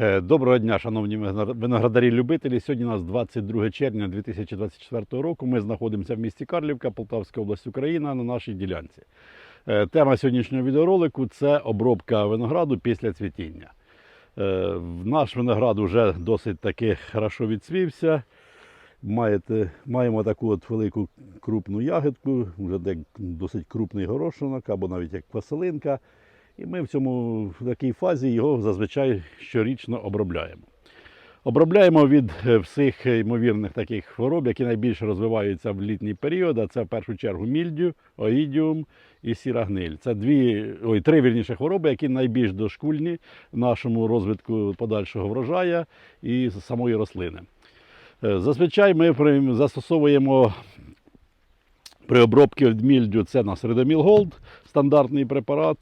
Е, Доброго дня, шановні виноградарі-любителі. Сьогодні у нас 22 червня 2024 року. Ми знаходимося в місті Карлівка, Полтавська область, Україна на нашій ділянці. Е, Тема сьогоднішнього відеоролику це обробка винограду після цвітіння. Е, Наш виноград вже досить таки хорошо відцвівся. Маєте, маємо таку от велику крупну ягідку, вже досить крупний горошинок або навіть як квасилинка. І ми в цьому в такій фазі його зазвичай щорічно обробляємо. Обробляємо від е, всіх ймовірних таких хвороб, які найбільше розвиваються в літній період. А це в першу чергу мільдю, оїдіум і сіра гниль. Це дві, ой, три вірніше хвороби, які найбільш дошкульні нашому розвитку подальшого врожая і самої рослини. Е, Зазвичай ми застосовуємо при обробці від мільдю це на Редоміл Голд, стандартний препарат.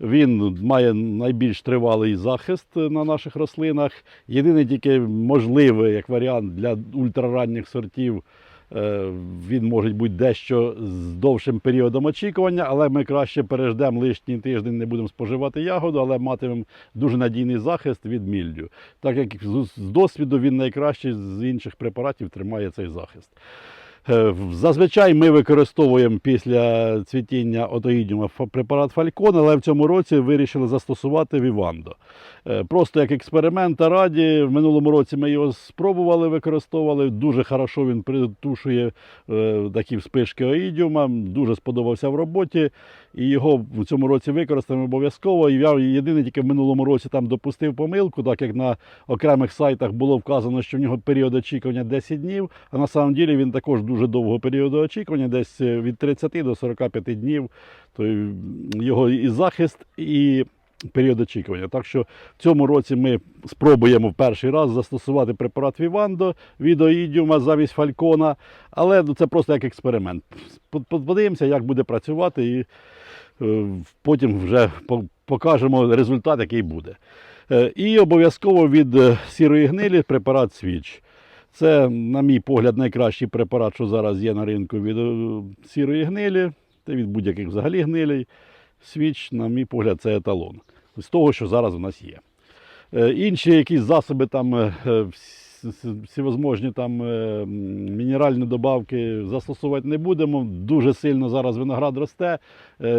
Він має найбільш тривалий захист на наших рослинах. Єдине тільки можливий як варіант для ультраранніх сортів. е, Він може бути дещо з довшим періодом очікування, але ми краще переждемо лишній тиждень, не будемо споживати ягоду, але матимемо дуже надійний захист від мільдю. Так як з досвіду він найкраще з інших препаратів тримає цей захист. Е, Зазвичай ми використовуємо після цвітіння отоїдіума препарат Фалькон, але в цьому році вирішили застосувати Вівандо. Е, Просто як експеримент раді. В минулому році ми його спробували, використовували. Дуже хорошо він притушує е, такі вспишки оїдіума. Дуже сподобався в роботі. І його в цьому році використаємо обов'язково. Я єдине тільки в минулому році там допустив помилку, так як на окремих сайтах було вказано, що в нього період очікування 10 днів, а на самом ділі він також дуже довго періоду очікування, десь е, від 30 до 45 днів. То його і захист, і період очікування. Так що в цьому році ми спробуємо в перший раз застосувати препарат Вівандо від замість фалькона, але ну, це просто як експеримент. По- по- Подивимося, як буде працювати, і е, потім вже покажемо результат, який буде. Е, І обов'язково від е, сірої гнилі препарат Свіч. Це, на мій погляд, найкращий препарат, що зараз є на ринку від сірої гнилі та від будь-яких взагалі гнилей. Свіч, на мій погляд, це еталон з того, що зараз у нас є. Е, Інші якісь засоби, там, е, е, вс- вс- всевозможні там, мінеральні добавки застосувати не будемо. Дуже сильно зараз виноград росте.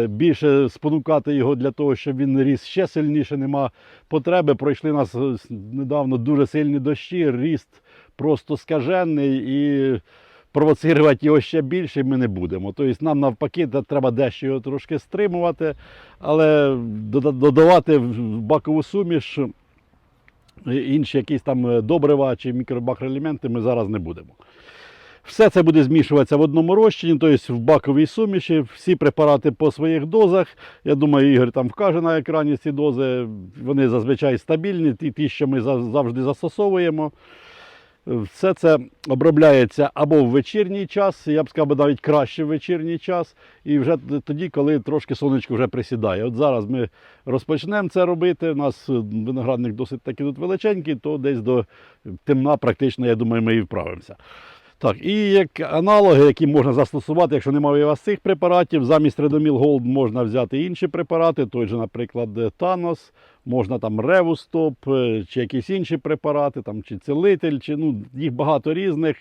Більше спонукати його для того, щоб він ріс ще сильніше, нема потреби. Пройшли нас недавно дуже сильні дощі, ріст просто скажений і провоцирувати його ще більше ми не будемо. Тобто нам навпаки треба дещо його трошки стримувати, але додавати в бакову суміш інші якісь там е, добрива чи мікробакроелементи ми зараз не будемо. Все це буде змішуватися в одному розчині, тобто в баковій суміші, всі препарати по своїх дозах. Я думаю, Ігор там вкаже на екрані ці дози. Вони зазвичай стабільні, ті що ми завжди застосовуємо. Все це обробляється або в вечірній час, я б сказав, навіть краще в вечірній час, і вже тоді, коли трошки сонечко вже присідає. От зараз ми розпочнемо це робити. У нас е, виноградник досить таки тут величенький, то десь до темна, практично, я думаю, ми і вправимося. Так, і як аналоги, які можна застосувати, якщо немає у вас цих препаратів, замість Редоміл Голд можна взяти інші препарати, той же, наприклад, Танос, можна там Ревустоп, чи якісь інші препарати, там, чи целитель, чи ну, їх багато різних.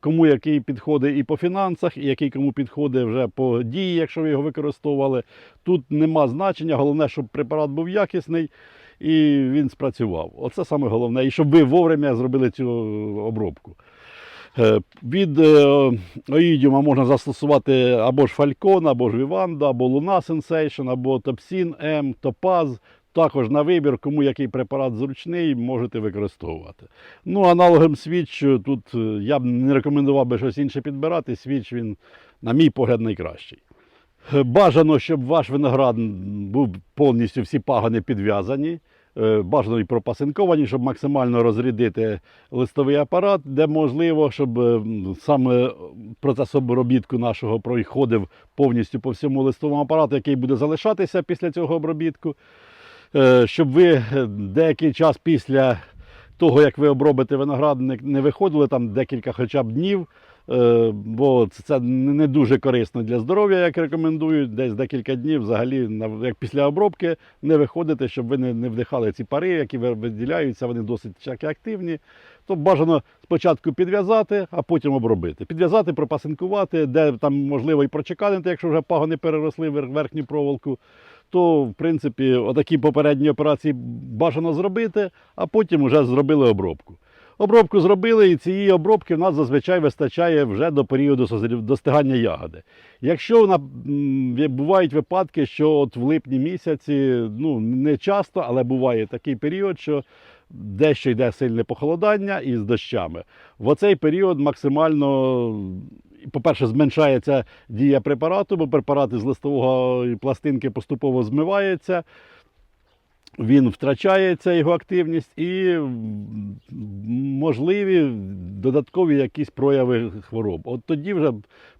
Кому який підходить і по фінансах, і який кому підходить вже по дії, якщо ви його використовували. Тут нема значення, головне, щоб препарат був якісний і він спрацював. Оце саме головне. І щоб ви вовремя зробили цю обробку. Е, Від е, оїдіума можна застосувати або ж Falcon, або ж Vivanda, або Luna Sensation, або Topsin M, Topaz. Також на вибір, кому який препарат зручний, можете використовувати. Ну, аналогом Switch е, тут е, я б не рекомендував би щось інше підбирати. Switch він, на мій погляд, найкращий. Е, Бажано, щоб ваш виноград був повністю всі пагони підв'язані. Е, Бажано і пропасинковані, щоб максимально розрядити листовий апарат, де можливо, щоб е, саме процес обробітку нашого проходив повністю по всьому листовому апарату, який буде залишатися після цього обробітку. Е, Щоб ви е, деякий час після того, як ви обробите виноградник, не виходили там декілька хоча б днів, е, бо це- не дуже корисно для здоров'я, як рекомендують. Десь декілька днів взагалі, як після обробки, не виходити, щоб ви не, вдихали ці пари, які виділяються, вони досить активні. То бажано спочатку підв'язати, а потім обробити. Підв'язати, пропасинкувати, де там можливо і прочеканити, якщо вже пагони переросли вер- верхню проволоку. То, в принципі, отакі попередні операції бажано зробити, а потім вже зробили обробку. Обробку зробили, і цієї обробки в нас зазвичай вистачає вже до періоду достигання ягоди. Якщо м, бувають випадки, що от в липні місяці, ну не часто, але буває такий період, що дещо йде сильне похолодання із дощами. В оцей період максимально, по-перше, зменшається дія препарату, бо препарат із листового пластинки поступово змивається. Він втрачається його активність і можливі додаткові якісь прояви хвороб. От тоді вже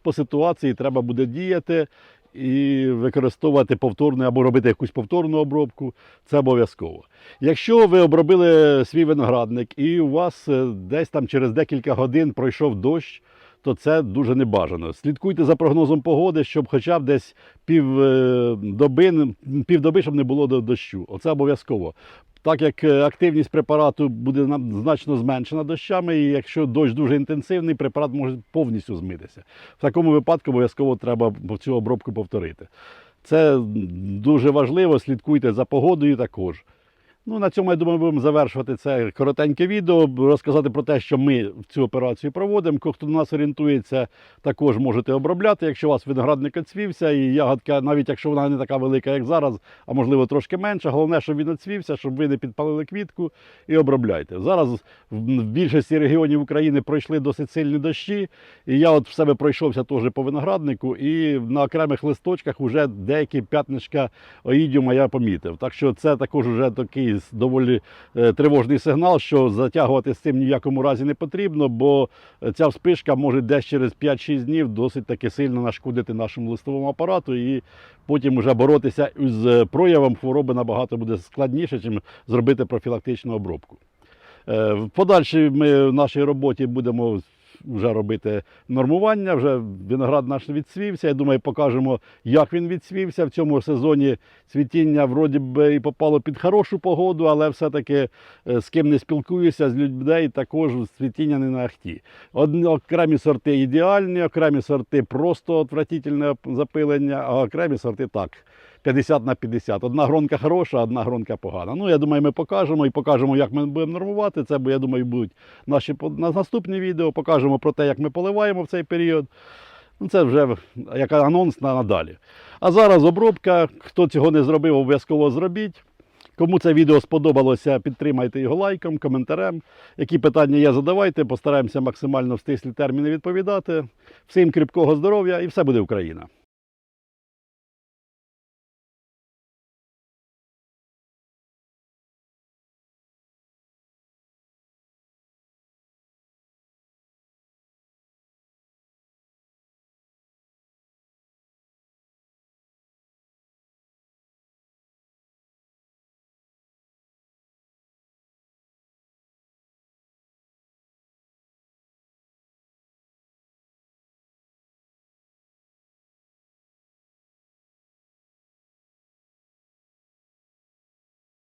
по ситуації треба буде діяти і використовувати повторну або робити якусь повторну обробку. Це обов'язково. Якщо ви обробили свій виноградник і у вас е, десь там через декілька годин пройшов дощ, то це дуже небажано. Слідкуйте за прогнозом погоди, щоб хоча б десь пів е, доби, півдоби, щоб не було дощу. Оце обов'язково. Так як е, активність препарату буде значно зменшена дощами, і якщо дощ дуже інтенсивний, препарат може повністю змитися. В такому випадку обов'язково треба цю обробку повторити. Це дуже важливо, слідкуйте за погодою також. Ну, на цьому, я думаю, будемо завершувати це коротеньке відео, розказати про те, що ми цю операцію проводимо. Хто до нас орієнтується, також можете обробляти. Якщо у вас виноградник оцвівся і ягодка, навіть якщо вона не така велика, як зараз, а можливо трошки менша, головне, щоб він оцвівся, щоб ви не підпалили квітку і обробляйте. Зараз в більшості регіонів України пройшли досить сильні дощі, і я от в себе пройшовся теж по винограднику, і на окремих листочках вже деякі п'ятничка оїдіума я помітив. Так що це також вже такий доволі е, тривожний сигнал, що затягувати з цим ні в якому разі не потрібно, бо ця вспишка може десь через 5-6 днів досить таки сильно нашкодити нашому листовому апарату, і потім вже боротися із е, проявом хвороби набагато буде складніше, ніж зробити профілактичну обробку. Е, В подальшій ми в нашій роботі будемо вже робити нормування. Вже виноград наш відцвівся. Я думаю, покажемо, як він відцвівся. В цьому сезоні цвітіння вроді би і попало під хорошу погоду, але все-таки е, з ким не спілкуюся, з людей також цвітіння не на ахті. Одні окремі сорти ідеальні, окремі сорти просто отвратительне запилення, а окремі сорти так. 50 на 50. Одна гронка хороша, одна гронка погана. Ну, я думаю, ми покажемо і покажемо, як ми будемо нормувати це, бо я думаю, будуть наші на наступні відео. Покажемо про те, як ми поливаємо в цей період. Ну, це вже як анонс на надалі. А зараз обробка. Хто цього не зробив, обов'язково зробіть. Кому це відео сподобалося, підтримайте його лайком, коментарем. Які питання є, задавайте. Постараємося максимально в стислі терміни відповідати. Всім кріпкого здоров'я і все буде Україна!